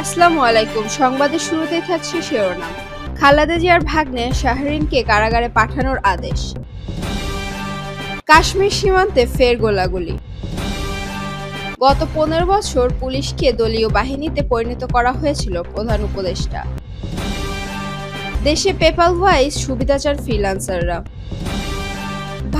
আসসালামু আলাইকুম। সংবাদের শুরুতেই থাকছে শিরোনাম। খালেদা জিয়ার ভাগ্নে শাহরিনকে কারাগারে পাঠানোর আদেশ। কাশ্মীর সীমান্তে ফের গোলাগুলি। গত পনেরো বছর পুলিশকে দলীয় বাহিনীতে পরিণত করা হয়েছিল প্রধান উপদেষ্টা। দেশে পেপাল ওয়াইজ সুবিধাচার ফ্রিল্যান্সাররা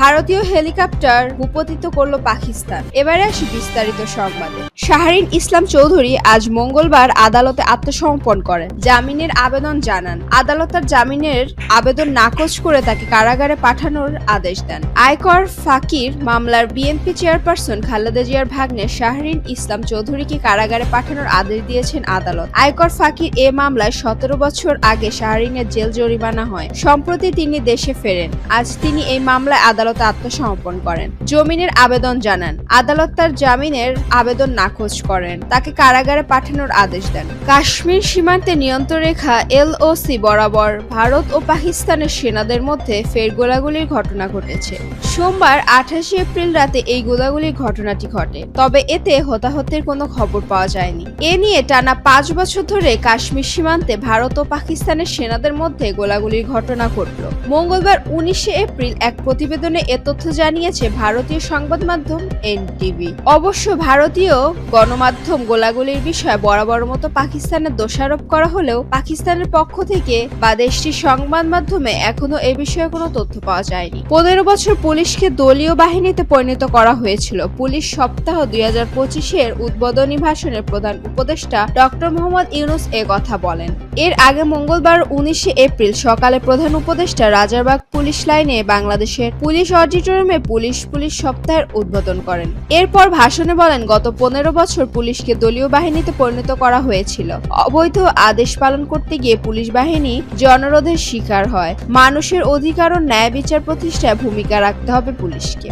ভারতীয় হেলিকপ্টার ভূপতিত করল পাকিস্তান। এবারে আসি বিস্তারিত সংবাদে। শাহরিন ইসলাম চৌধুরী আজ মঙ্গলবার আদালতে আত্মসমর্পণ করেন। জামিনের আবেদন জানান। আদালত তার জামিনের আবেদন নাকচ করে তাকে কারাগারে পাঠানোর আদেশ দেন। আয়কর ফাকির মামলার বিএনপি চেয়ারপারসন খালেদা জিয়ার ভাগ্নে শাহরিন ইসলাম চৌধুরীকে কারাগারে পাঠানোর আদেশ দিয়েছেন আদালত। আয়কর ফাকির এ মামলায় সতেরো বছর আগে শাহরিনের জেল জরিমানা হয়। সম্প্রতি তিনি দেশে ফেরেন। আজ তিনি এই মামলায় আদালতে আত্মসমর্পণ করেন। জমিনের আবেদন জানান। আদালত তার জামিনের আবেদন নাকচ করেন। তাকে কারাগারে পাঠানোর আদেশ দেন। কাশ্মীর সীমান্তে নিয়ন্ত্রণ রেখা এলওসি বরাবর ভারত ও পাকিস্তানের সেনাদের মধ্যে ফের গোলাগুলির ঘটনা ঘটেছে। সোমবার আঠাশে এপ্রিল রাতে এই গোলাগুলির ঘটনাটি ঘটে। তবে এতে হতাহতের কোনো খবর পাওয়া যায়নি। এ নিয়ে টানা পাঁচ বছর ধরে কাশ্মীর সীমান্তে ভারত ও পাকিস্তানের সেনাদের মধ্যে গোলাগুলির ঘটনা ঘটল। মঙ্গলবার উনিশে এপ্রিল এক প্রতিবেদনে এ তথ্য জানিয়েছে ভারতীয় সংবাদ মাধ্যম এনটিভি। অবশ্য ভারতীয় গণমাধ্যম গোলাগুলির বিষয়ে বরাবর মতো পাকিস্তানের দোষারোপ করা হলেও পাকিস্তানের পক্ষ থেকে বা দেশটির সংবাদ মাধ্যমে এখনও এ বিষয়ে কোনো তথ্য পাওয়া যায়নি। পনেরো বছর পুলিশকে দলীয় বাহিনীতে পরিণত করা হয়েছিল। পুলিশ সপ্তাহ দুই হাজার পঁচিশের উদ্বোধনী ভাষণের প্রধান উপদেষ্টা ডক্টর মোহাম্মদ ইউনুস এ কথা বলেন। এর আগে মঙ্গলবার উনিশে এপ্রিল সকালে প্রধান উপদেষ্টা রাজারবাগ পুলিশ লাইনে বাংলাদেশের পুলিশ অডিটোরিয়ামে পুলিশ পুলিশ সপ্তাহের উদ্বোধন করেন। এরপর ভাষণে বলেন, গত পনেরো বছর পুলিশকে দলীয় বাহিনীতে পরিণত করা হয়েছিল। অবৈধ আদেশ পালন করতে গিয়ে পুলিশ বাহিনী জনরোধের শিকার হয়। মানুষের অধিকার ও ন্যায় বিচার প্রতিষ্ঠায় ভূমিকা রাখতে হবে পুলিশকে।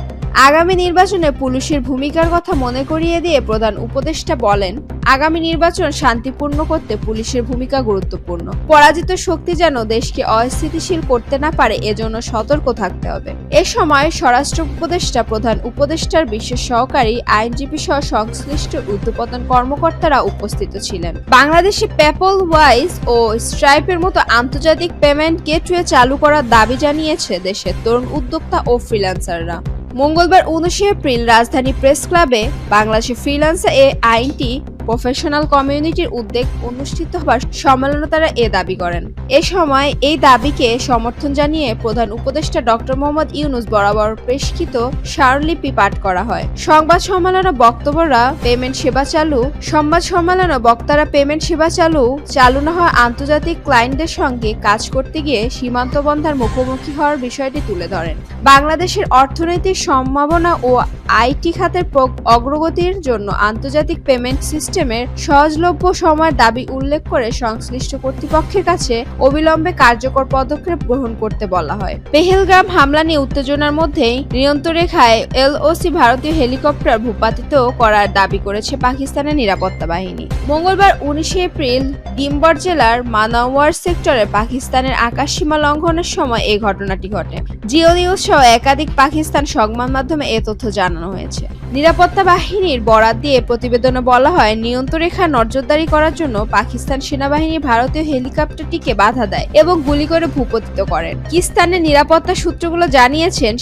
আগামী নির্বাচনে পুলিশের ভূমিকার কথা মনে করিয়ে দিয়ে প্রধান উপদেষ্টা বলেন আগামী নির্বাচন শান্তিপূর্ণ করতে পুলিশের ভূমিকা গুরুত্বপূর্ণ। পরাজিত শক্তি যেন দেশকে অস্থিতিশীল করতে না পারে, এজন্য সতর্ক থাকতে হবে। এ সময় স্বরাষ্ট্র উপদেষ্টা, প্রধান উপদেষ্টার বিশেষ সহকারী আইনজীবী সহ সংশ্লিষ্ট ঊর্ধ্বতন কর্মকর্তারা উপস্থিত ছিলেন। বাংলাদেশে পেপল ওয়াইজ ও স্ট্রাইপের মতো আন্তর্জাতিক পেমেন্ট গেটওয়ে চালু করার দাবি জানিয়েছে দেশের তরুণ উদ্যোক্তা ও ফ্রিল্যান্সাররা মঙ্গলবার উনিশে এপ্রিল রাজধানী প্রেস ক্লাবে বাংলাদেশে ফ্রিল্যান্সার এ আইনটি প্রফেশনাল কমিউনিটির উদ্যোগ অনুষ্ঠিত হবার সম্মেলনে তারা এ দাবি করেন। এ সময় এই দাবিকে সমর্থন জানিয়ে প্রধান উপদেষ্টা ডক্টর মোহাম্মদ ইউনুস বরাবর প্রেষকৃত স্মারকলিপি পাঠ করা হয়। সংবাদ সম্মেলনে বক্তব্যরা পেমেন্ট সেবা চালু, সংবাদ সম্মেলনে বক্তারা পেমেন্ট সেবা চালু চালু না হওয়া আন্তর্জাতিক ক্লায়েন্টদের সঙ্গে কাজ করতে গিয়ে সীমান্ত বন্ধার মুখোমুখি হওয়ার বিষয়টি তুলে ধরেন। বাংলাদেশের অর্থনৈতিক সম্ভাবনা ও আইটি খাতের অগ্রগতির জন্য আন্তর্জাতিক পেমেন্ট সিস্টেমের সহজলভ্য সময়ের দাবি উল্লেখ করে সংশ্লিষ্ট কর্তৃপক্ষের কাছে অবিলম্বে কার্যকর পদক্ষেপ গ্রহণ করতে বলা হয়। পেহেলগ্রাম হামলা নিয়ে উত্তেজনার মধ্যেই নিয়ন্ত্রণ রেখায় এলওসি ভারতীয় হেলিকপ্টার ভূপাতিত করার দাবি করেছে পাকিস্তানের নিরাপত্তা বাহিনী। মঙ্গলবার উনিশে এপ্রিল ডিম্বর জেলার মানাওয়ার সেক্টরে পাকিস্তানের আকাশ সীমা লঙ্ঘনের সময় এই ঘটনাটি ঘটে। জিও নিউজ সহ একাধিক পাকিস্তান সংবাদ মাধ্যমে এ তথ্য জানানো হয়েছে। নিরাপত্তা বাহিনীর বরাত দিয়ে প্রতিবেদনে বলা হয় নিয়ন্ত্রণ রেখা নজরদারি করার জন্য পাকিস্তান সেনাবাহিনী ভারতীয় হেলিকপ্টারটিকে বাধা দেয় এবং গুলি করে ভূপতিত করেন। কিস্তানের নিরাপত্তা সূত্রগুলো জানিয়েছেন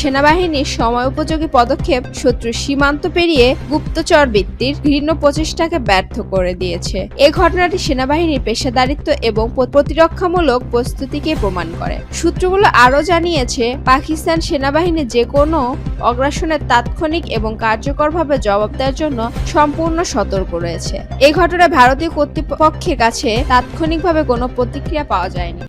সেনাবাহিনীর সময় উপযোগী পদক্ষেপ শত্রু সীমান্ত পেরিয়ে গুপ্তচর বৃত্তির ঘৃণ্য প্রচেষ্টাকে ব্যর্থ করে দিয়েছে। এ ঘটনাটি সেনাবাহিনীর পেশাদারিত্ব এবং প্রতিরক্ষামূলক প্রস্তুতিকে প্রমাণ করে। সূত্রগুলো আরও জানিয়েছে, পাকিস্তান সেনাবাহিনী যে কোনো অগ্রাসনের তাৎক্ষণিক এবং কার্যকরভাবে জবাব দেওয়ার জন্য সম্পূর্ণ সতর্ক রয়েছে। এই ঘটনায় ভারতীয় কর্তৃপক্ষের কাছে তাৎক্ষণিকভাবে কোনো প্রতিক্রিয়া পাওয়া যায়নি।